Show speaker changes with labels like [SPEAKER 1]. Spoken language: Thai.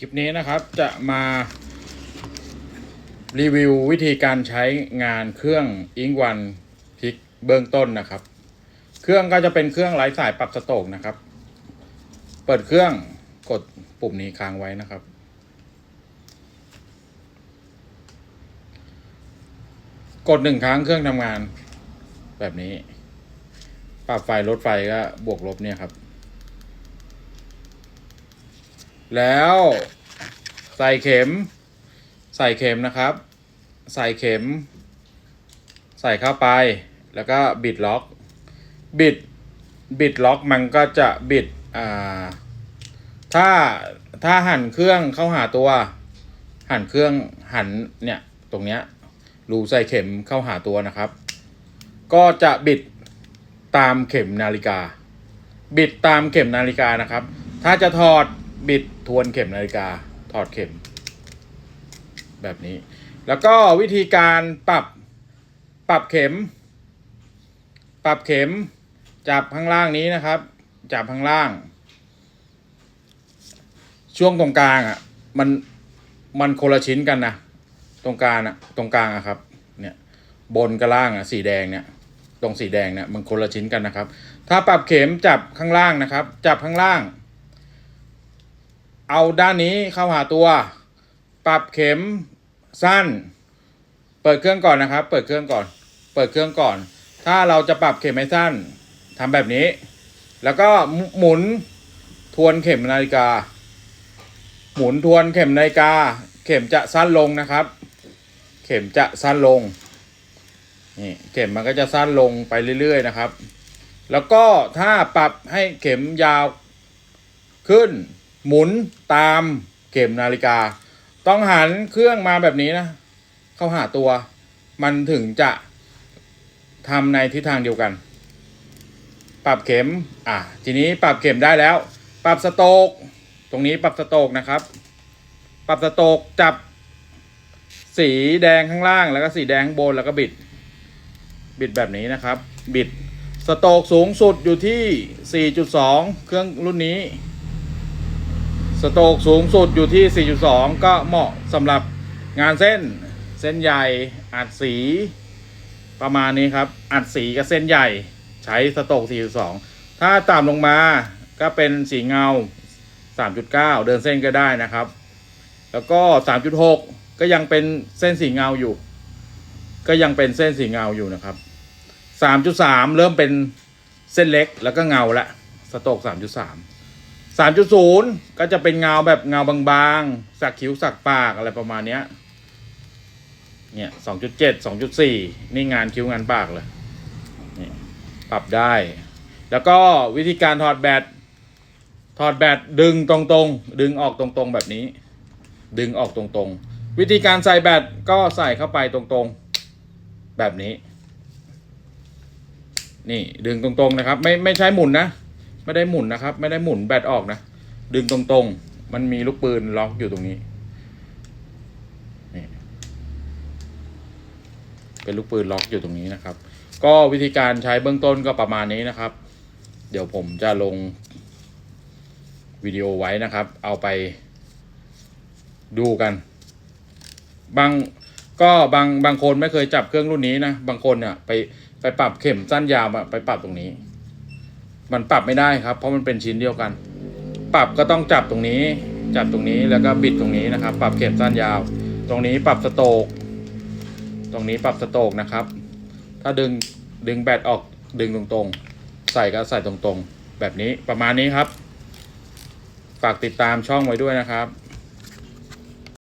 [SPEAKER 1] คลิปนี้นะครับจะมารีวิววิธีการใช้งานเครื่องอิงวันพิกเบื้องต้นนะครับ เครื่องก็จะเป็นเครื่องไร้สายปรับสโตกนะครับ เปิดเครื่องกดปุ่มนี้ค้างไว้นะครับ กดหนึ่งครั้งเครื่องทำงานแบบนี้ ปรับไฟลดไฟก็บวกลบเนี่ยครับ แล้วใส่เข็ม ใส่เข็มนะครับ ใส่เข็ม ใส่เข้าไปแล้วก็บิดล็อก บิดบิดล็อกมันก็จะบิดอ่าถ้าถ้าหันเครื่องเข้าหาตัว หันเครื่องหันเนี่ยตรงเนี้ยรูใส่เข็มเข้าหาตัวนะครับ ก็จะบิดตามเข็มนาฬิกา บิดตามเข็มนาฬิกานะครับ ถ้าจะถอดบิด ทวนเข็มนาฬิกาถอดเข็ม แบบนี้ แล้วก็วิธีการปรับปรับเข็ม ปรับเข็ม จับข้างล่างนี้นะครับ จับข้างล่าง ช่วงตรงกลางอะมันมันคนละชิ้นกันนะตรงกลางอะตรงกลางอะครับ เนี่ย บนกับล่างอะสีแดงเนี่ย ตรงสีแดงเนี่ยมันคนละชิ้นกันนะครับ ถ้าปรับเข็มจับข้างล่างนะครับ จับข้างล่าง เอาด้านนี้เข้าหาตัว ปรับเข็มสั้น เปิดเครื่องก่อนนะครับ เปิดเครื่องก่อน เปิดเครื่องก่อน ถ้าเราจะปรับเข็มให้สั้นทำแบบนี้ แล้วก็หมุนทวนเข็มนาฬิกา หมุนทวนเข็มนาฬิกา เข็มจะสั้นลงนะครับ เข็มจะสั้นลงนี่เข็มมันก็จะสั้นลงไปเรื่อยๆนะครับ แล้วก็ถ้าปรับให้เข็มยาวขึ้น หมุนตามเข็มนาฬิกา ต้องหันเครื่องมาแบบนี้นะ เข้าหาตัว มันถึงจะทำในทิศทางเดียวกัน ปรับเข็ม อะ ทีนี้ปรับเข็มได้แล้ว ปรับสโตก ตรงนี้ปรับสโตกนะครับ ปรับสโตกจับสีแดงข้างล่างแล้วก็สีแดงข้างบนแล้วก็บิด บิดแบบนี้นะครับ บิดสโตกสูงสุดอยู่ที่ 4.2 เครื่องรุ่นนี้ สโตกสูงสุดอยู่ที่ 4.2 ก็เหมาะสำหรับงานเส้นเส้นใหญ่อัดสีประมาณนี้ครับ อัดสีกับเส้นใหญ่ใช้สโตก 4.2 ถ้าต่ำลงมาก็เป็นสีเงา 3.9 เดินเส้นก็ได้นะครับ แล้วก็ 3.6 ก็ยังเป็นเส้นสีเงาอยู่ ก็ยังเป็นเส้นสีเงาอยู่นะครับ 3.3 เริ่มเป็นเส้นเล็กแล้วก็เงาละสโตก 3.3 3.0ก็จะเป็นเงาแบบเงาบางๆ สักคิ้วสักปากอะไรประมาณเนี้ย เนี่ย2.7 2.4นี่งานคิ้วงานปากเลยนี่ปรับได้ แล้วก็วิธีการถอดแบตถอดแบตดึงตรงๆ ดึงออกตรงๆแบบนี้ ดึงออกตรงๆ วิธีการใส่แบตก็ใส่เข้าไปตรงๆ แบบนี้ นี่ดึงตรงๆนะครับ ไม่ไม่ใช้หมุนนะ ไม่ได้หมุนนะครับ ไม่ได้หมุนแบตออกนะ ดึงตรงๆ มันมีลูกปืนล็อกอยู่ตรงนี้นี่เป็นลูกปืนล็อกอยู่ตรงนี้นะครับ ก็วิธีการใช้เบื้องต้นก็ประมาณนี้นะครับ เดี๋ยวผมจะลงวิดีโอไว้นะครับ เอาไปดูกัน บางก็บางบางคนไม่เคยจับเครื่องรุ่นนี้นะ บางคนเนี่ยไปไปปรับเข็มสั้นยาวไปปรับตรงนี้ มันปรับไม่ได้ครับ เพราะมันเป็นชิ้นเดียวกัน ปรับก็ต้องจับตรงนี้ จับตรงนี้แล้วก็บิดตรงนี้นะครับ ปรับเข็มสั้นยาว ตรงนี้ปรับสโตกตรงนี้ปรับสโตกนะครับ ถ้าดึงดึงแบตออกดึงตรงๆ ใส่ก็ใส่ตรงๆ แบบนี้ประมาณนี้ครับ ฝากติดตามช่องไว้ด้วยนะครับ